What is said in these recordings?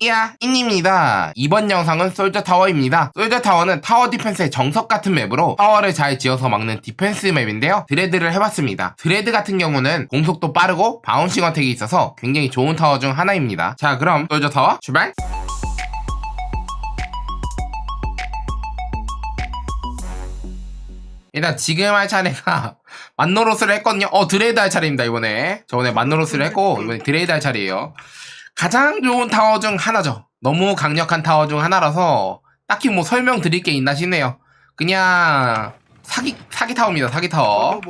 이야, 인입니다. 이번 영상은 솔저 타워입니다. 솔저 타워는 타워 디펜스의 정석 같은 맵으로 타워를 잘 지어서 막는 디펜스 맵인데요. 드레드를 해봤습니다. 드레드 같은 경우는 공속도 빠르고 바운싱 어택이 있어서 굉장히 좋은 타워 중 하나입니다. 자, 그럼 솔저 타워 출발! 일단 지금 할 차례가 만노로스를 했거든요. 어, 드레이드 할 차례입니다, 이번에. 저번에 만노로스를 했고, 이번에 드레이드 할 차례예요. 가장 좋은 타워 중 하나죠. 너무 강력한 타워 중 하나라서 딱히 뭐 설명드릴 게 있나 싶네요. 그냥 사기 사기 타워입니다. 사기 타워.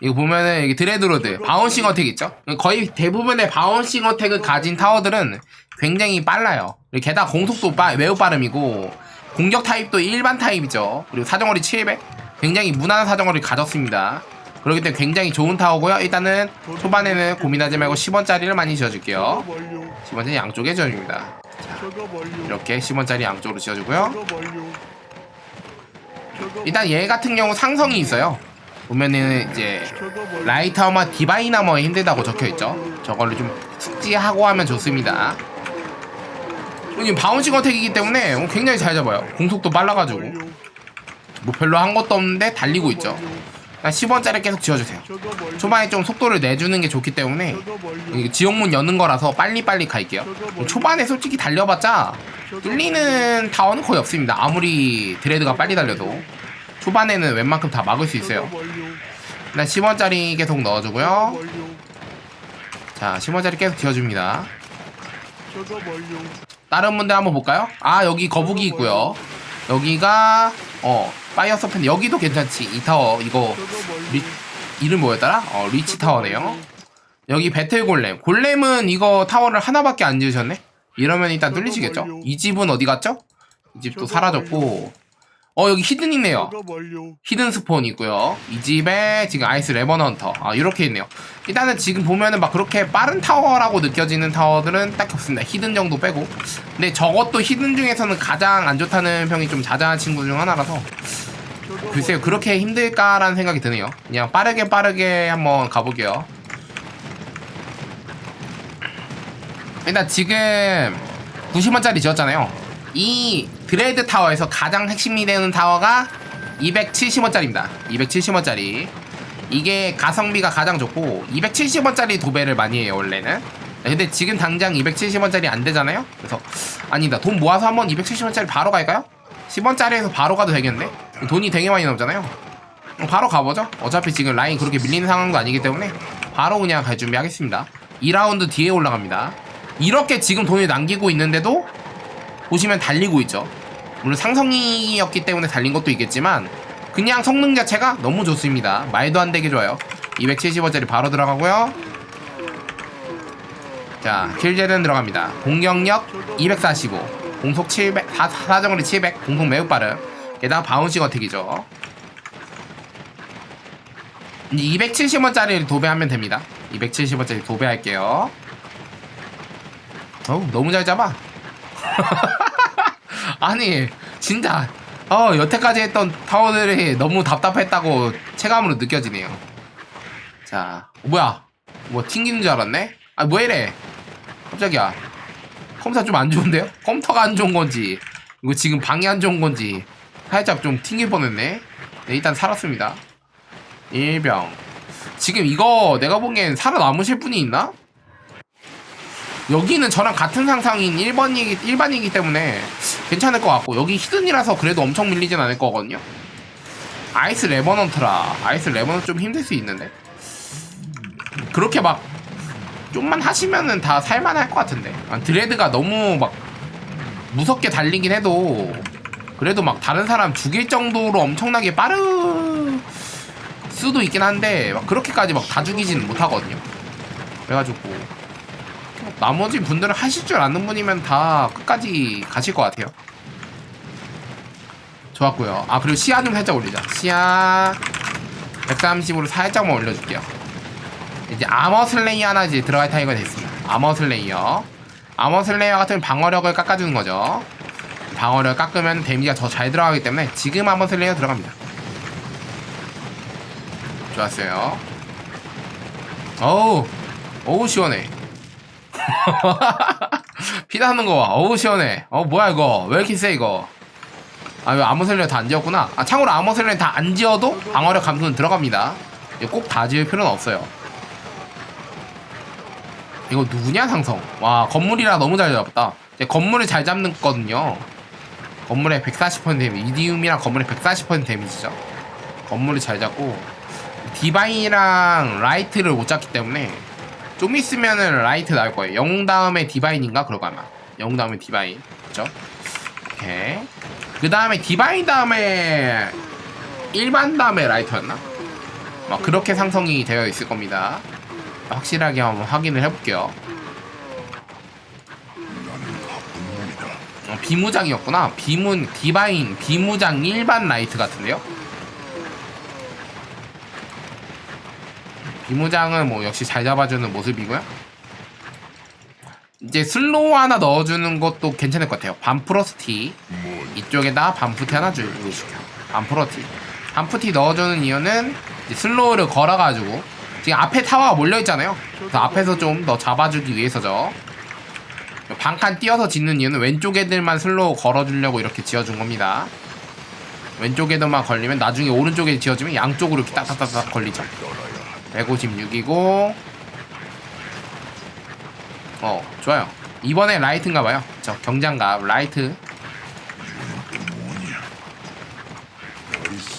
이거 보면은 이게 드레드로드 바운싱 어택 있죠? 거의 대부분의 바운싱 어택을 가진 타워들은 굉장히 빨라요. 게다가 공속도 빠- 매우 빠름이고 공격 타입도 일반 타입이죠. 그리고 사정거리 700 굉장히 무난한 사정거리를 가졌습니다. 그렇기 때문에 굉장히 좋은 타워고요. 일단은 초반에는 고민하지 말고 10원짜리를 많이 지어줄게요. 10원짜리 양쪽에 지어줍니다. 이렇게 10원짜리 양쪽으로 지어주고요. 일단 얘 같은 경우 상성이 있어요. 보면은 이제 라이터마 디바이나머에 힘들다고 적혀있죠. 저걸로 좀 숙지하고 하면 좋습니다. 이게 바운싱 어택이기 때문에 어, 굉장히 잘 잡아요. 공속도 빨라가지고 뭐 별로 한 것도 없는데 달리고 있죠. 10원짜리 계속 지어주세요. 초반에 좀 속도를 내주는 게 좋기 때문에 지옥문 여는 거라서 빨리빨리 갈게요. 초반에 솔직히 달려봤자 뚫리는 타워는 거의 없습니다. 아무리 드레드가 빨리 달려도 초반에는 웬만큼 다 막을 수 있어요. 일단 10원짜리 계속 넣어주고요. 자, 10원짜리 계속 지어줍니다. 다른 분들 한번 볼까요? 아, 여기 거북이 있고요. 여기가 어 파이어 서펜 여기도 괜찮지 이 타워 이거 리, 이름 뭐였더라? 어 리치 타워네요. 여기 배틀 골렘 골렘은 이거 타워를 하나밖에 안 지으셨네. 이러면 일단 뚫리시겠죠? 이 집은 어디 갔죠? 이 집도 사라졌고 어 여기 히든 있네요. 히든 스폰 있고요. 이 집에 지금 아이스 레버넌터 아 이렇게 있네요. 일단은 지금 보면은 막 그렇게 빠른 타워라고 느껴지는 타워들은 딱히 없습니다. 히든 정도 빼고. 근데 저것도 히든 중에서는 가장 안 좋다는 평이 좀 자자한 친구 중 하나라서 글쎄요 그렇게 힘들까라는 생각이 드네요. 그냥 빠르게 빠르게 한번 가볼게요. 일단 지금 90원짜리 지었잖아요. 이 드레드 타워에서 가장 핵심이 되는 타워가 270원짜리입니다. 270원짜리. 이게 가성비가 가장 좋고 270원짜리 도배를 많이 해요 원래는. 근데 지금 당장 270원짜리 안 되잖아요. 그래서 아니다 돈 모아서 한번 270원짜리 바로 갈까요? 10원짜리에서 바로 가도 되겠네. 돈이 되게 많이 나오잖아요. 바로 가보죠. 어차피 지금 라인 그렇게 밀리는 상황도 아니기 때문에 바로 그냥 갈 준비하겠습니다. 2라운드 뒤에 올라갑니다. 이렇게 지금 돈을 남기고 있는데도 보시면 달리고 있죠. 물론 상성이었기 때문에 달린 것도 있겠지만 그냥 성능 자체가 너무 좋습니다. 말도 안 되게 좋아요. 270원짜리 바로 들어가고요. 자, 킬제는 들어갑니다. 공격력 245, 공속 700, 사, 사정거리 700, 공속 매우 빠름. 게다가 바운싱 어택이죠. 이제 270원짜리를 도배하면 됩니다. 270원짜리 도배할게요. 어우, 너무 잘 잡아. 아니, 진짜, 어, 여태까지 했던 타워들이 너무 답답했다고 체감으로 느껴지네요. 자, 어, 뭐야? 뭐 튕기는 줄 알았네? 아, 뭐 이래? 깜짝이야. 컴퓨터 좀 안 좋은데요? 컴퓨터가 안 좋은 건지, 이거 지금 방이 안 좋은 건지, 살짝 좀 튕길 뻔했네. 네, 일단 살았습니다. 일병. 지금 이거 내가 보기엔 살아남으실 분이 있나? 여기는 저랑 같은 상상인 1번이기, 1반이기 때문에 괜찮을 것 같고, 여기 히든이라서 그래도 엄청 밀리진 않을 거거든요? 아이스 레버넌트라. 아이스 레버넌트 좀 힘들 수 있는데. 그렇게 막, 좀만 하시면은 다 살만할 것 같은데. 아, 드레드가 너무 막, 무섭게 달리긴 해도, 그래도 막 다른 사람 죽일 정도로 엄청나게 빠르 수도 있긴 한데, 막 그렇게까지 막 다 죽이지는 못하거든요. 그래가지고, 나머지 분들은 하실 줄 아는 분이면 다 끝까지 가실 것 같아요. 좋았고요. 아 그리고 시야 좀 살짝 올리자. 시야 130으로 살짝만 올려줄게요. 이제 아머 슬레이어 하나 이제 들어갈 타이가 됐습니다. 아머 슬레이어. 아머 슬레이어 같은 방어력을 깎아주는 거죠. 방어력을 깎으면 데미지가 더 잘 들어가기 때문에 지금 아머 슬레이어 들어갑니다. 좋았어요. 어우, 어우 시원해. 피 나는 거 봐. 어우 시원해. 어 뭐야 이거? 왜 이렇게 세 이거? 아왜 셀레 다안 지었구나. 아 참고로 셀레 다안 지어도 방어력 감소는 들어갑니다. 꼭 다 지을 필요는 없어요. 이거 누구냐 상성? 와 건물이라 너무 잘 잡았다. 이제 건물을 잘 잡는 거거든요. 건물에 140% 데미지, 이디움이랑 건물에 140% 데미지죠. 건물을 잘 잡고 디바인이랑 라이트를 못 잡기 때문에 좀 있으면은 라이트 나올 거예요. 영웅 다음에 디바인인가 그러고 아마 영웅 다음에 디바인 그죠? 오케이. 그 다음에 디바인 다음에 일반 다음에 라이터였나? 막 그렇게 상성이 되어 있을 겁니다. 확실하게 한번 확인을 해볼게요. 어, 비무장이었구나. 비문 디바인 비무장 일반 라이트 같은데요? 비무장은 뭐 역시 잘 잡아주는 모습이고요. 이제 슬로우 하나 넣어주는 것도 괜찮을 것 같아요. 반프로스티 이쪽에다 반프티 하나 주고 싶게요. 반프로티. 반프티 넣어주는 이유는 슬로우를 걸어가지고 지금 앞에 타워가 몰려 있잖아요. 그래서 앞에서 좀 더 잡아주기 위해서죠. 반칸 띄어서 짓는 이유는 왼쪽 애들만 슬로우 걸어주려고 이렇게 지어준 겁니다. 왼쪽 애들만 걸리면 나중에 오른쪽에 지어주면 양쪽으로 이렇게 딱딱딱딱 걸리죠. 156이고 어 좋아요. 이번에 라이트인가봐요. 저 경장갑 라이트.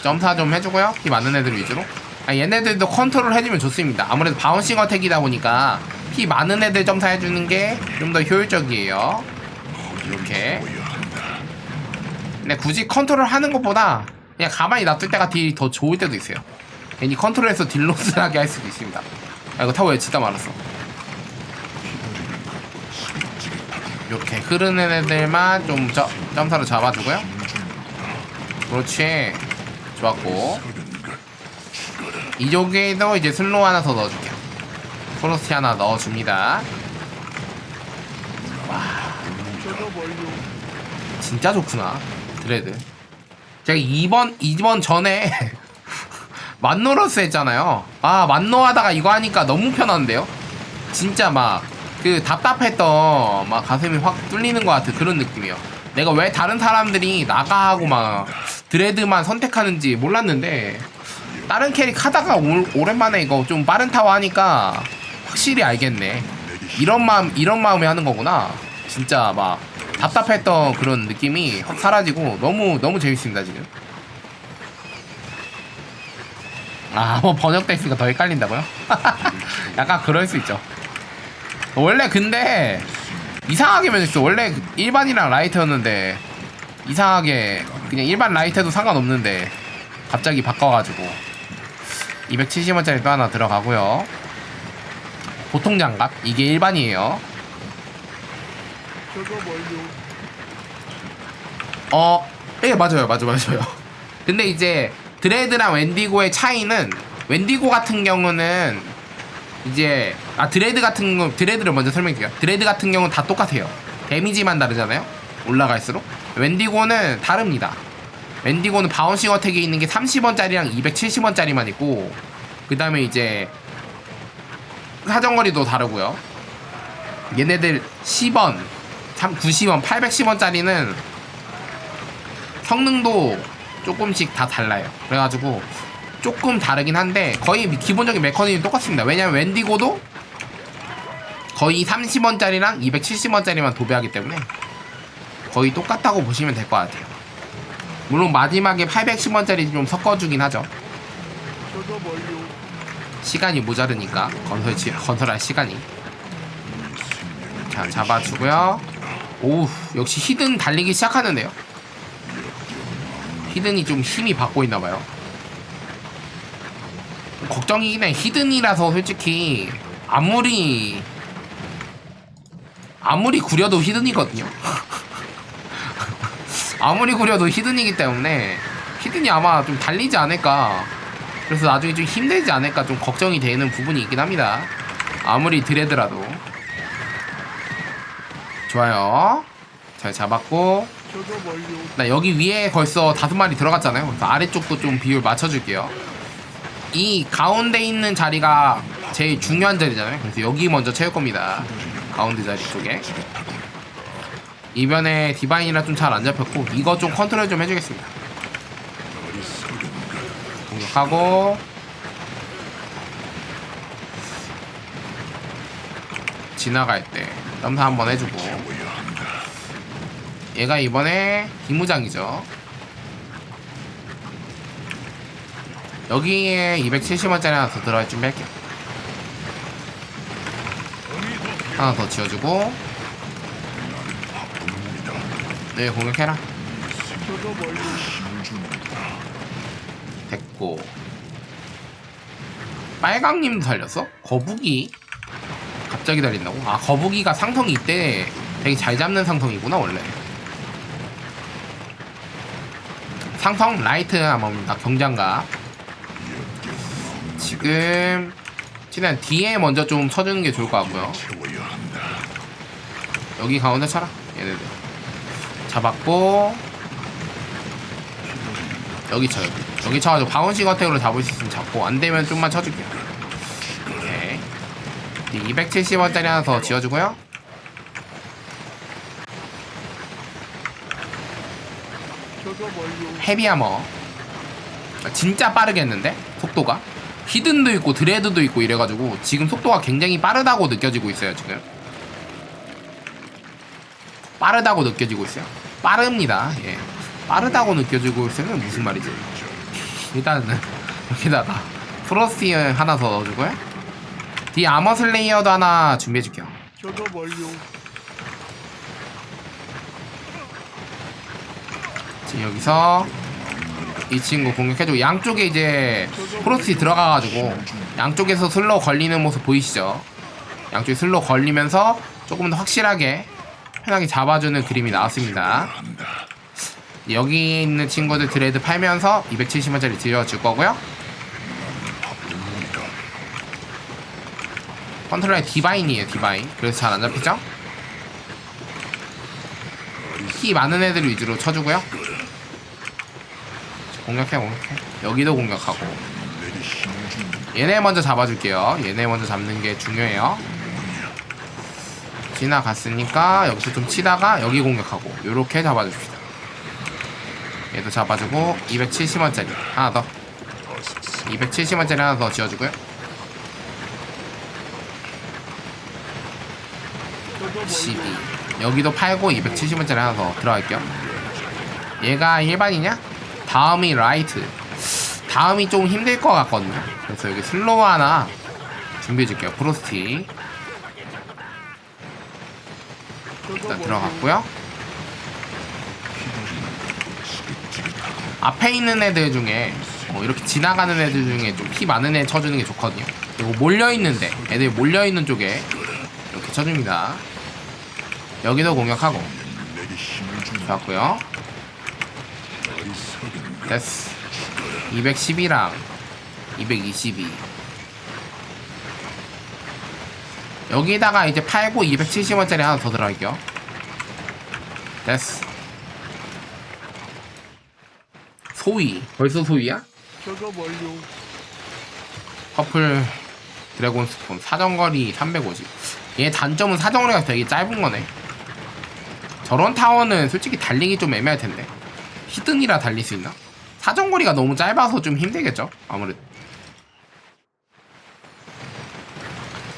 점사 좀 해주고요. 피 많은 애들 위주로. 아, 얘네들도 컨트롤 해주면 좋습니다. 아무래도 바운싱 어택이다 보니까 피 많은 애들 점사 해주는 게 좀 더 효율적이에요. 이렇게. 근데 굳이 컨트롤 하는 것보다 그냥 가만히 놔둘 때가 더 좋을 때도 있어요 괜히 컨트롤해서 딜로스하게 할 수도 있습니다. 아 이거 타워에 진짜 많았어? 이렇게 흐르는 애들만 좀 저, 점사로 잡아주고요. 그렇지. 좋았고. 이쪽에도 이제 슬로우 하나 더 넣어줄게요. 프로스티 하나 넣어줍니다. 진짜 좋구나 드레드. 제가 2번 2번 전에 만노러스 했잖아요. 아 만노 하다가 이거 하니까 너무 편한데요? 진짜 막 그 답답했던 막 가슴이 확 뚫리는 것 같은 그런 느낌이에요. 내가 왜 다른 사람들이 나가하고 막 드레드만 선택하는지 몰랐는데 다른 캐릭 하다가 오, 오랜만에 이거 좀 빠른 타워 하니까 확실히 알겠네. 이런 마음 이런 마음에 하는 거구나. 진짜 막 답답했던 그런 느낌이 확 사라지고 너무 너무 재밌습니다 지금 아, 뭐 번역됐으니까 더 헷갈린다고요? 약간 그럴 수 있죠. 원래 근데 이상하게 변했어. 원래 일반이랑 라이트였는데 이상하게 그냥 일반 라이트도 상관없는데 갑자기 바꿔가지고 270원짜리 또 하나 들어가고요. 보통 장갑 이게 일반이에요. 어, 예 맞아요, 맞아요, 맞아요. 근데 이제 드레드랑 웬디고의 차이는 웬디고 같은 경우는 이제 아 드레드 같은 거 드레드를 먼저 설명드릴게요. 드레드 같은 경우는 다 똑같아요. 데미지만 다르잖아요. 올라갈수록 웬디고는 다릅니다. 웬디고는 바운싱 어택에 있는 게 30원짜리랑 270원짜리만 있고 그 다음에 이제 사정거리도 다르고요. 얘네들 10원, 90원, 810원짜리는 성능도 조금씩 다 달라요. 그래가지고 조금 다르긴 한데 거의 기본적인 메커니즘이 똑같습니다. 왜냐면 웬디고도 거의 30원짜리랑 270원짜리만 도배하기 때문에 거의 똑같다고 보시면 될 것 같아요. 물론 마지막에 810원짜리 좀 섞어주긴 하죠. 시간이 모자르니까 건설 지, 건설할 시간이. 자 잡아주고요. 오우 역시 히든 달리기 시작하는데요. 히든이 좀 힘이 받고 있나봐요. 걱정이긴 해. 히든이라서 솔직히 아무리 아무리 구려도 히든이거든요. 아무리 구려도 히든이기 때문에 히든이 아마 좀 달리지 않을까. 그래서 나중에 좀 힘들지 않을까 좀 걱정이 되는 부분이 있긴 합니다. 아무리 드레드라도. 좋아요. 잘 잡았고. 나 여기 위에 벌써 다섯 마리 들어갔잖아요. 그래서 아래쪽도 좀 비율 맞춰줄게요. 이 가운데 있는 자리가 제일 중요한 자리잖아요. 그래서 여기 먼저 채울 겁니다. 가운데 자리 쪽에. 이번에 디바인이라 좀 잘 안 잡혔고 이거 좀 컨트롤 좀 해주겠습니다 공격하고 지나갈 때 점사 한번 해주고 얘가 이번에 기무장이죠. 여기에 270원짜리 하나 더 들어갈 준비할게요. 하나 더 지어주고. 네 공격해라. 됐고. 빨강님도 달렸어? 거북이 갑자기 달린다고? 아 거북이가 상성이 이때 되게 잘 잡는 상성이구나 원래 상성 라이트 아마입니다. 경장갑 지금 최대한 뒤에 먼저 좀 쳐주는 게 좋을 것 같고요. 여기 가운데 쳐라 얘네들. 잡았고 여기 쳐요. 여기 쳐가지고 바운싱 어택으로 잡을 수 있으면 잡고 안 되면 좀만 쳐줄게요. 오케이 270원짜리 하나 더 지어주고요 헤비하머. 진짜 빠르겠는데? 속도가? 히든도 있고 드레드도 있고 이래가지고 지금 속도가 굉장히 빠르다고 느껴지고 있어요 지금. 빠르다고 느껴지고 있어요. 빠릅니다. 예. 빠르다고 느껴지고 있으면 무슨 말이지? 일단은 여기다가 프로스티어 하나 더 넣어주고요. 뒤 아머 슬레이어도 하나 준비해줄게요 작업 완료. 지금 여기서 이 친구 공격해주고 양쪽에 이제 프로스티 들어가가지고 양쪽에서 슬로우 걸리는 모습 보이시죠? 양쪽에 슬로우 걸리면서 조금 더 확실하게 편하게 잡아주는 그림이 나왔습니다. 여기 있는 친구들 드레드 팔면서 270원짜리 들여줄 거고요. 컨트롤의 디바인이에요, 디바인. 그래서 잘 안 잡히죠? 키 많은 애들 위주로 쳐주고요. 공격해, 공격해. 여기도 공격하고. 얘네 먼저 잡아줄게요. 얘네 먼저 잡는 게 중요해요. 지나갔으니까 여기서 좀 치다가 여기 공격하고 요렇게 잡아줍시다. 얘도 잡아주고 270원짜리 하나 더 270원짜리 하나 더 지어주고요. 12 여기도 팔고 270원짜리 하나 더 들어갈게요 얘가 일반이냐? 다음이 라이트. 다음이 좀 힘들 것 같거든요. 그래서 여기 슬로우 하나 준비해줄게요. 프로스티. 일단 들어갔고요. 앞에 있는 애들 중에 뭐 이렇게 지나가는 애들 중에 좀 피 많은 애 쳐주는 게 좋거든요. 그리고 몰려있는데 애들 몰려있는 쪽에 이렇게 쳐줍니다. 여기도 공격하고. 좋았고요 됐어 212랑 222 여기다가 이제 팔고 270원짜리 하나 더 들어갈게요 됐어 소위 벌써 소위야? 작업 완료. 퍼플 드래곤 스폰 사정거리 350. 얘 단점은 사정거리가 되게 짧은 거네. 저런 타워는 솔직히 달리기 좀 애매할 텐데. 히든이라 달릴 수 있나? 사정거리가 너무 짧아서 좀 힘들겠죠? 아무래도.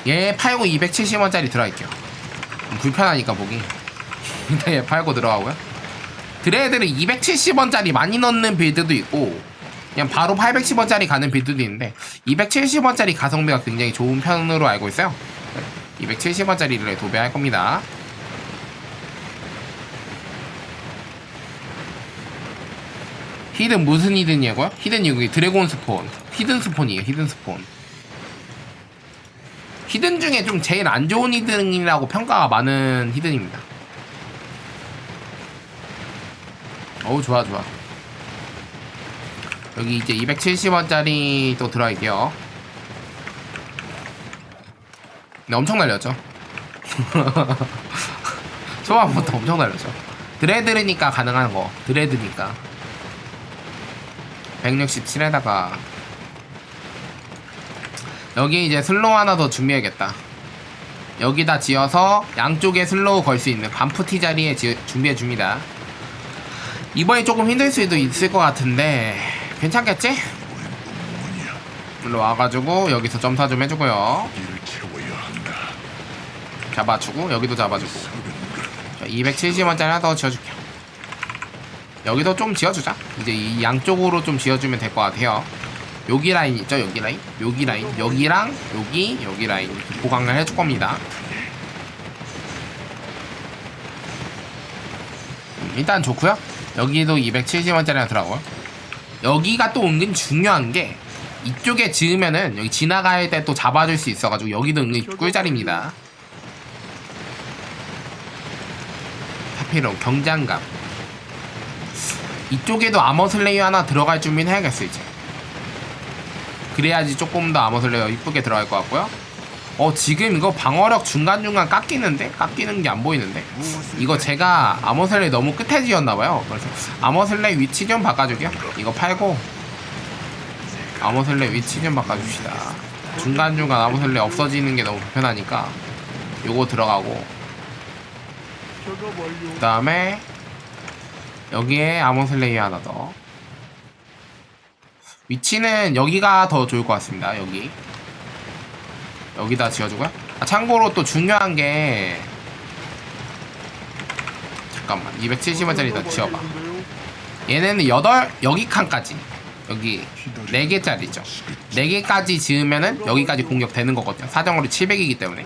얘 팔고 270원짜리 들어갈게요. 좀 불편하니까 보기. 일단 얘 팔고 들어가고요. 드레드를 270원짜리 많이 넣는 빌드도 있고 그냥 바로 810원짜리 가는 빌드도 있는데 270원짜리 가성비가 굉장히 좋은 편으로 알고 있어요 270원짜리를 도배할 겁니다 히든 무슨 히든이냐고요? 히든 여기 드래곤 스폰. 히든 스폰이에요 히든 스폰. 히든 중에 좀 제일 안 좋은 히든이라고 평가가 많은 히든입니다. 어우 좋아 좋아. 여기 이제 270원짜리 또 들어갈게요. 네 엄청 날렸죠? 초반부터 엄청 날렸죠? 드레드니까 가능한 거 드레드니까 167에다가 여기 이제 슬로우 하나 더 준비해야겠다. 여기다 지어서 양쪽에 슬로우 걸 수 있는 반푸티 자리에 지- 준비해줍니다. 이번에 조금 힘들 수도 있을 것 같은데 괜찮겠지? 일로 와가지고 여기서 점사 좀 해주고요. 잡아주고 여기도 잡아주고. 270원짜리 하나 더 지어줄게요 여기도 좀 지어주자. 이제 이 양쪽으로 좀 지어주면 될 것 같아요. 여기 라인 있죠? 여기 라인? 여기 라인. 여기랑 여기 여기 라인. 보강을 해줄 겁니다. 음, 일단 좋고요. 여기도 270원짜리 하나 들어가고요. 여기가 또 은근 중요한 게 이쪽에 지으면은 여기 지나갈 때 또 잡아줄 수 있어가지고 여기도 은근히 꿀자리입니다. 하필은 경장감 이쪽에도 아머 슬레이어 하나 들어갈 준비는 해야겠어 이제. 그래야지 조금 더 아머 슬레이어 이쁘게 들어갈 것 같고요. 어 지금 이거 방어력 중간중간 깎이는데? 깎이는 게 안 보이는데? 이거 제가 아머 슬레이 너무 끝에 지었나봐요. 그래서 아머 슬레이 위치 좀 바꿔줄게요. 이거 팔고 아머 슬레이 위치 좀 바꿔줍시다. 중간중간 아머 슬레이 없어지는 게 너무 불편하니까 요거 들어가고. 그 다음에 여기에 아몬슬레이어 하나 더. 위치는 여기가 더 좋을 것 같습니다 여기. 여기다 지어주고요. 아, 참고로 또 중요한 게 잠깐만 270원짜리 더 지어봐. 얘네는 8 여기 칸까지. 여기 4개짜리죠. 4개까지 지으면은 여기까지 공격되는 거거든요. 사정거리 700이기 때문에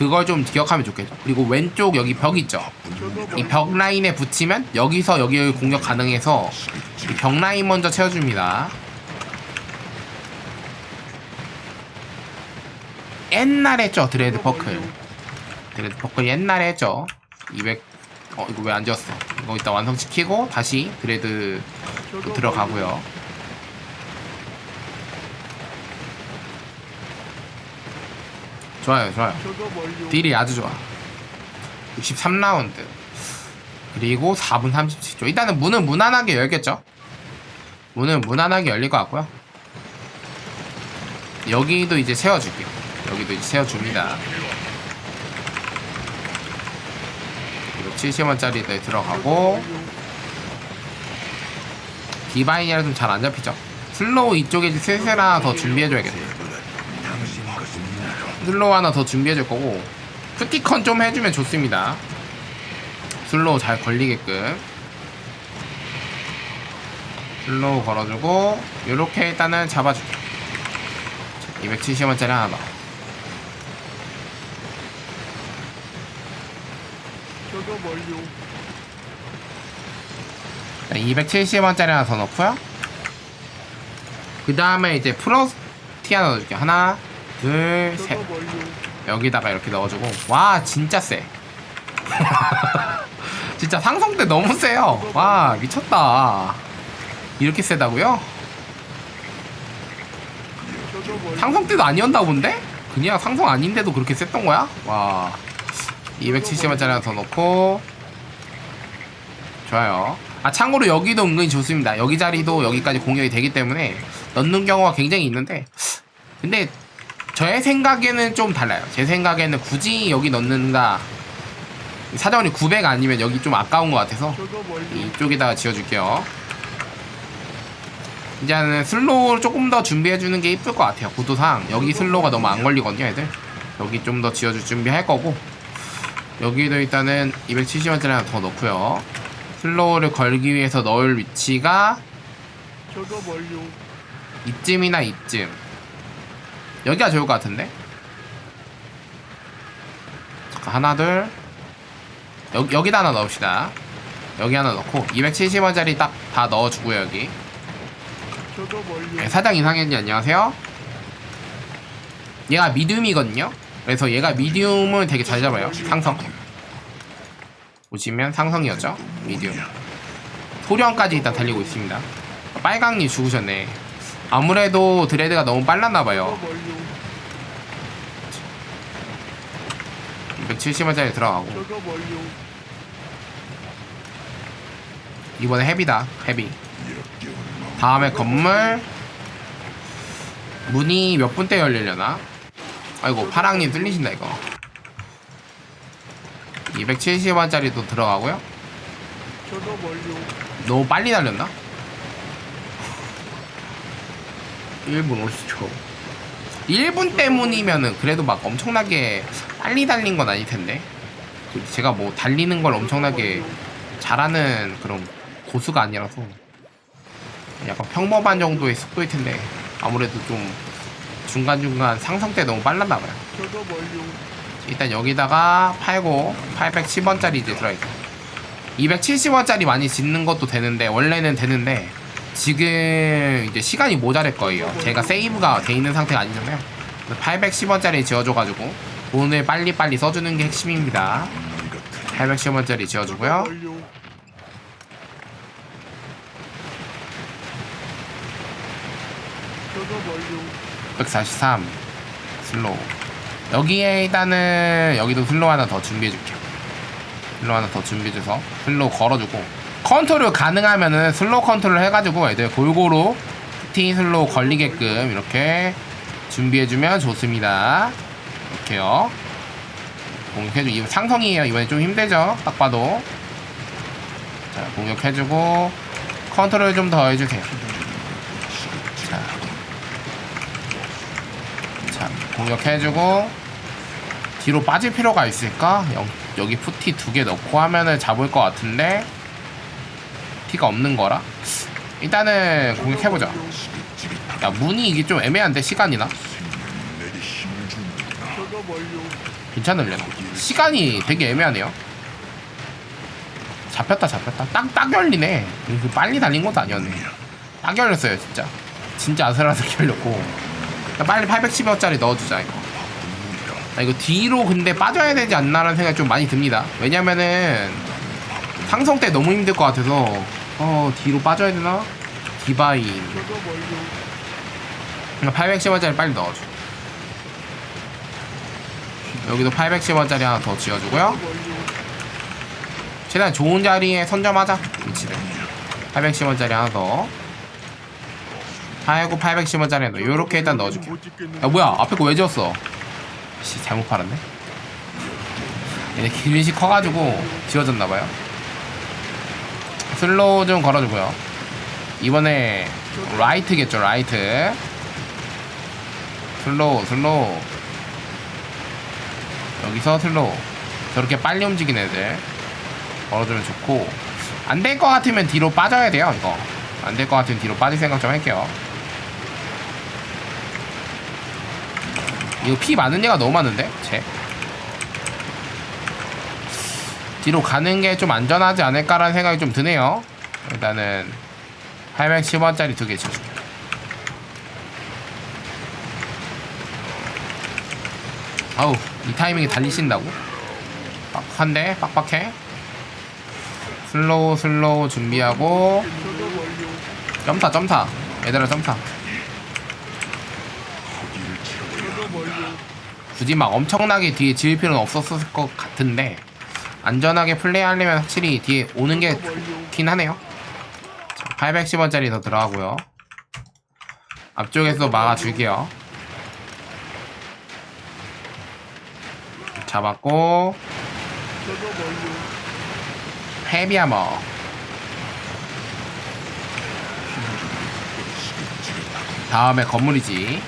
그걸 좀 기억하면 좋겠죠 그리고 왼쪽 여기 벽 있죠 이 벽 라인에 붙이면 여기서 여기를 공격 가능해서 이벽 라인 먼저 채워줍니다. 옛날에 했죠 드레드 퍼클. 드레드 퍼클 옛날에 했죠. 200. 어 이거 왜 안 지었어? 이거 이따 완성시키고 다시 드레드 또 들어가고요. 좋아요, 좋아요. 딜이 아주 좋아. 63라운드. 그리고 4분 37초. 일단은 문은 무난하게 열겠죠? 문은 무난하게 열릴 것 같고요. 여기도 이제 세워줄게요. 여기도 이제 세워줍니다. 그리고 70원짜리도 들어가고, 디바인이라 좀 잘 안 잡히죠? 슬로우 이쪽에 슬슬 하나 더 준비해줘야겠네요. 슬로우 하나 더 준비해줄 거고, 크티컨 좀 해주면 좋습니다. 슬로우 잘 걸리게끔. 슬로우 걸어주고, 요렇게 일단은 잡아줄게요. 270원짜리 하나 더. 작업 완료. 270원짜리 하나 더 넣고요. 그 다음에 이제 프로스티 하나 넣어줄게요. 하나, 둘, 셋. 여기다가 이렇게 넣어주고. 와, 진짜 세. 진짜 상성 때 너무 세요. 와, 미쳤다. 이렇게 세다고요? 작업 완료. 상성 때도 아니었나 본데? 그냥 상성 아닌데도 그렇게 셌던 거야? 와. 270원짜리 하나 더 넣고. 좋아요. 아, 참고로 여기도 은근히 좋습니다. 여기 자리도 여기까지 공격이 되기 때문에 넣는 경우가 굉장히 있는데. 근데 저의 생각에는 좀 달라요. 제 생각에는 굳이 여기 넣는다. 사정원이 900 아니면 여기 좀 아까운 것 같아서. 이쪽에다가 지어줄게요. 이제는 슬로우를 조금 더 준비해주는 게 이쁠 것 같아요. 구도상 여기 슬로우가 너무 안 걸리거든요, 애들. 여기 좀 더 지어줄 준비할 거고 여기도 일단은 270원짜리 하나 더 넣고요. 슬로우를 걸기 위해서 넣을 위치가. 이쯤이나 이쯤. 여기가 좋을 것 같은데. 잠깐 하나 둘. 여기 여기다 하나 넣읍시다. 여기 하나 넣고 270원짜리 딱 다 넣어주고요 여기. 네, 사장 이상현님 안녕하세요. 얘가 미디움이거든요. 그래서 얘가 미디움을 되게 잘 잡아요. 상성. 보시면 상성이었죠. 미디움. 소령까지 일단 달리고 있습니다. 빨강님 죽으셨네. 아무래도 드레드가 너무 빨랐나봐요. 작업 완료. 170원짜리 들어가고. 이번에 헤비다. 헤비. 다음에 건물 문이 몇 분 때 열리려나? 아이고 파랑님 뚫리신다 이거 270원짜리도 들어가고요. 너무 빨리 달렸나? 1분 50초. 1분 때문이면은 그래도 막 엄청나게 빨리 달린 건 아닐 텐데. 그 제가 뭐 달리는 걸 엄청나게 잘하는 그런 고수가 아니라서 약간 평범한 정도의 속도일 텐데 아무래도 좀 중간중간 상승 때 너무 빨랐나 봐요. 작업 완료. 일단 여기다가 팔고 810원짜리 이제 들어있고 270원짜리 많이 짓는 것도 되는데 원래는 되는데 지금 이제 시간이 모자랄 거예요 제가 세이브가 돼 있는 상태가 아니잖아요 810원짜리 지어줘가지고 돈을 빨리빨리 써주는 게 핵심입니다 810원짜리 지어주고요 작업 완료. 작업 완료. 143 슬로우 여기에 일단은 여기도 슬로우 하나 더 준비해줄게요 슬로우 하나 더 준비해줘서 슬로우 걸어주고 컨트롤 가능하면은 슬로우 컨트롤 해가지고 애들 골고루 T 슬로우 걸리게끔 이렇게 준비해주면 좋습니다 이렇게요. 공격해주고 상성이에요. 이번에 좀 힘들죠? 딱 봐도. 자 공격해주고 컨트롤 좀 더 해주세요. 자. 자, 공격해주고 뒤로 빠질 필요가 있을까? 여, 여기 푸티 두 개 넣고 하면은 잡을 것 같은데? 피가 없는 거라? 일단은 공격해보자 야 문이 이게 좀 애매한데 시간이나? 괜찮으려나? 시간이 되게 애매하네요. 잡혔다 잡혔다. 딱 딱 열리네. 그 빨리 달린 것도 아니었네. 딱 열렸어요 진짜. 진짜 아슬아슬 열렸고. 야, 빨리 810원짜리 넣어주자 이거. 아, 이거 뒤로 근데 빠져야 되지 않나라는 생각이 좀 많이 듭니다. 왜냐면은 상성 때 너무 힘들 것 같아서. 어 뒤로 빠져야 되나? 디바인. 작업 완료. 810원짜리 빨리 넣어줘 여기도 810원짜리 하나 더 지어주고요. 최대한 좋은 자리에 선점하자 위치를 810원짜리 하나 더. 아이고 810원짜리 하나 더. 요렇게 일단 넣어줄게. 야 뭐야? 앞에 거 왜 지었어? 씨 잘못 팔았네. 얘네 기름이 커가지고 지워졌나봐요. 슬로우 좀 걸어주고요. 이번에 라이트겠죠 라이트. 슬로우 슬로우 여기서 슬로우. 저렇게 빨리 움직이는 애들 걸어주면 좋고 안 될 것 같으면 뒤로 빠져야 돼요 이거. 안 될 것 같으면 뒤로 빠질 생각 좀 할게요. 이거 피 많은 얘가 너무 많은데? 쟤? 뒤로 가는 게 좀 안전하지 않을까라는 생각이 좀 드네요. 일단은 810원짜리 두개 쳐줄 아우 이 타이밍에 달리신다고? 빡한데 빡빡해 슬로우 슬로우 준비하고. 점타 점타 얘들아 점타. 굳이 막 엄청나게 뒤에 지을 필요는 없었을 것 같은데 안전하게 플레이하려면 확실히 뒤에 오는 게. 좋긴 하네요 810원짜리 더 들어가고요 앞쪽에서 막아줄게요 잡았고. 헤비아머 다음에 건물이지.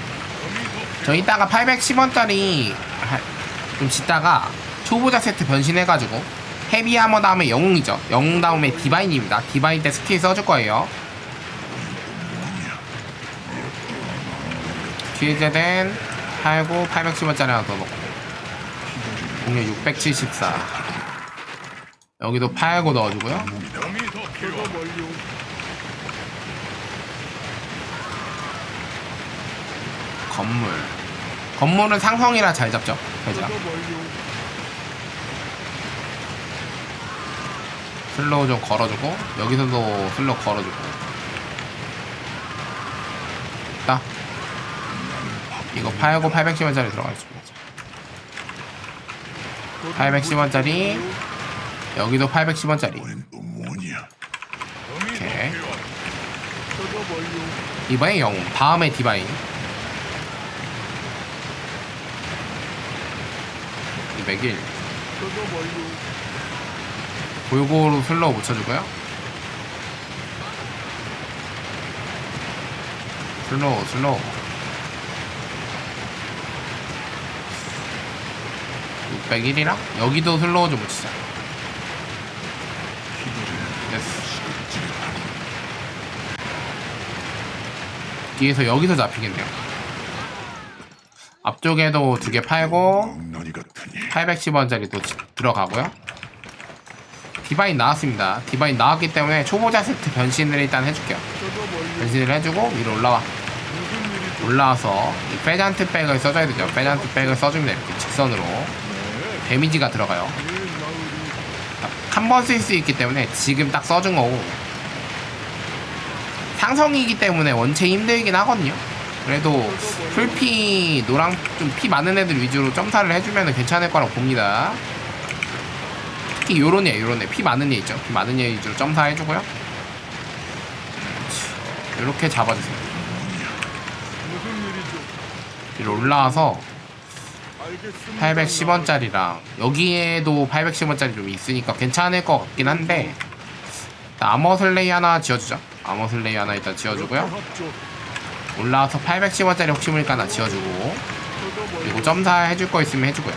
저 이따가 810원짜리 좀 짓다가 초보자 세트 변신해가지고 헤비아머 다음에 영웅이죠. 영웅 다음에 디바인입니다. 디바인 때 스킬 써줄 거예요. 퀴즈된 팔고 810원짜리 하나 더 넣고 공략 674 여기도 팔고 넣어주고요. 건물. 건물은 상성이라 잘 잡죠. 그죠. 슬로우 좀 걸어주고 여기서도 슬로우 걸어주고. 딱. 이거 팔고 810원짜리 들어가 있습니다 810원짜리 여기도 810원짜리 오케이 작업 완료. 이번에 영웅 다음에 디바인 201 작업 완료. 골고루 슬로우 붙여주고요. 슬로우, 슬로우. 601이랑 여기도 슬로우 좀 붙이자. 됐어. 뒤에서 여기서 잡히겠네요. 앞쪽에도 두 개 팔고 엉터리 같으니 810원짜리 또 지- 들어가고요. 디바인 나왔습니다. 디바인 나왔기 때문에 초보자 세트 변신을 일단 해줄게요. 변신을 해주고 위로 올라와. 올라와서 이 페잔트 백을 써줘야 되죠. 페잔트 백을 써주면 돼요. 이렇게 직선으로 데미지가 들어가요. 한 번 쓸 수 있기 때문에 지금 딱 써준 거고 상성이기 때문에 원체 힘들긴 하거든요. 그래도 풀피 노랑 좀 피 많은 애들 위주로 점사를 해주면 괜찮을 거라고 봅니다. 특히 요런 애, 요런 애, 피 많은 애 있죠. 피 많은 애 위주로 점사 해주고요. 이렇게 잡아주세요. 위로 올라와서. 810원짜리랑 여기에도 810원짜리 좀 있으니까 괜찮을 것 같긴 한데 일단 아머 슬레이 하나 지어주죠. 아머 슬레이 하나 일단 지어주고요. 올라와서 810원짜리 혹시 모르니까 하나 지어주고. 그리고 점사 해줄 거 있으면 해주고요.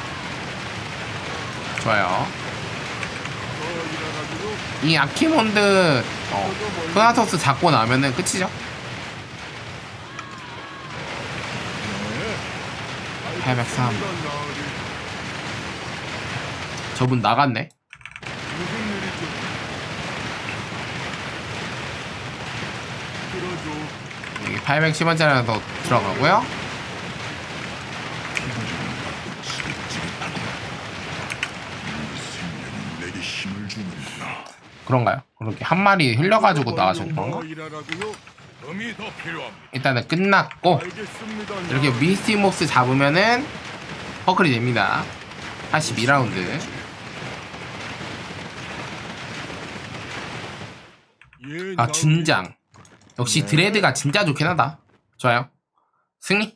좋아요. 이 아키몬드 어, 소나토스 잡고 나면은 끝이죠. 803. 알겠습니다, 나으리. 저분 나갔네. 여기 810원짜리 하나 더 들어가고요. 그런가요? 그렇게 한 마리 흘려가지고 나가신 건가? 일단은 끝났고. 이렇게 미스티모스 잡으면은 퍼클이 됩니다. 82라운드. 예, 아. 준장. 역시 드레드가 진짜 좋긴 하다. 좋아요. 승리.